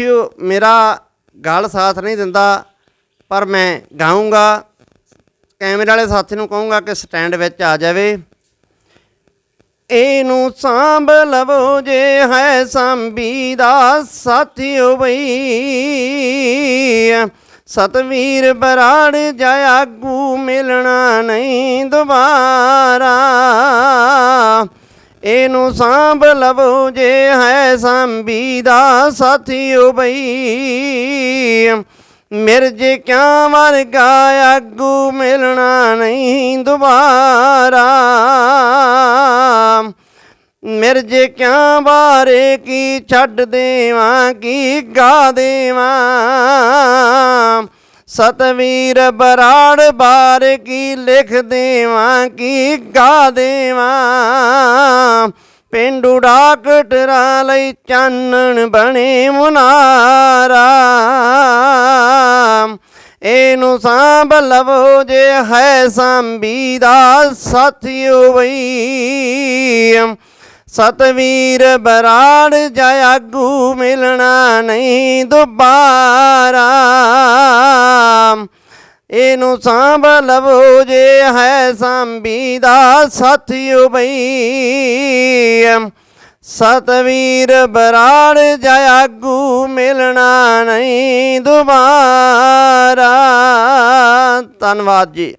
ਸਾਥੀਓ ਮੇਰਾ ਗਲ ਸਾਥ ਨਹੀਂ ਦਿੰਦਾ, ਪਰ ਮੈਂ ਗਾਉਂਗਾ ਕੈਮਰੇ ਵਾਲੇ ਸਾਥੀ ਨੂੰ ਕਹੂੰਗਾ ਕਿ ਸਟੈਂਡ ਵਿੱਚ ਆ ਜਾਵੇ। ਇਹਨੂੰ ਸਾਂਭ ਲਵੋ ਜੇ ਹੈ ਸੰਬੀ ਦਾ ਸਾਥੀਓ ਬਈ। ਸਤਵੀਰ ਬਰਾੜ ਜਾਇਆ ਗੂ ਮਿਲਣਾ ਨਹੀਂ ਦੁਬਾਰਾ। ਇਹਨੂੰ ਸਾਂਭ ਲਵੋ ਜੇ ਹੈ ਸੰਬੀ ਦਾ ਸਾਥੀਓ ਬਈ। ਮਿਰਜੇ ਕਿਆ ਵਰਗਾ ਆਗੂ ਮਿਲਣਾ ਨਹੀਂ ਦੁਬਾਰਾ? ਮਿਰਜੇ ਕਿਆ ਬਾਰੇ ਕੀ ਛੱਡ ਦੇਵਾਂ, ਕੀ ਗਾ ਦੇਵਾਂ? ਸਤਵੀਰ ਬਰਾੜ ਬਾਰ ਕੀ ਲਿਖ ਦੇਵਾਂ, ਕੀ ਗਾ ਦੇਵਾਂ? ਪਿੰਡੂ ਡਾਕਟਰਾਂ ਲਈ ਚਾਨਣ ਬਣੇ ਮੁਨਾਰਾ। ਇਹਨੂੰ ਸਾਂਭ ਲਵੋ ਜੇ ਹੈ ਸੰਬੀ ਦਾ ਸਾਥੀਓ ਬਈ। ਸਤਵੀਰ ਬਰਾੜ ਜਾ ਆਗੂ ਮਿਲਣਾ ਨਹੀਂ ਦੁਬਾਰਾ। ਇਹਨੂੰ ਸਾਂਭ ਲਵੋ ਜੇ ਹੈ ਸੰਬੀ ਦਾ ਸਾਥੀਓ ਬਈ। ਸਤਵੀਰ ਬਰਾੜ ਜਾਗੂ ਮਿਲਣਾ ਨਹੀਂ ਦੁਬਾਰਾ। ਧੰਨਵਾਦ ਜੀ।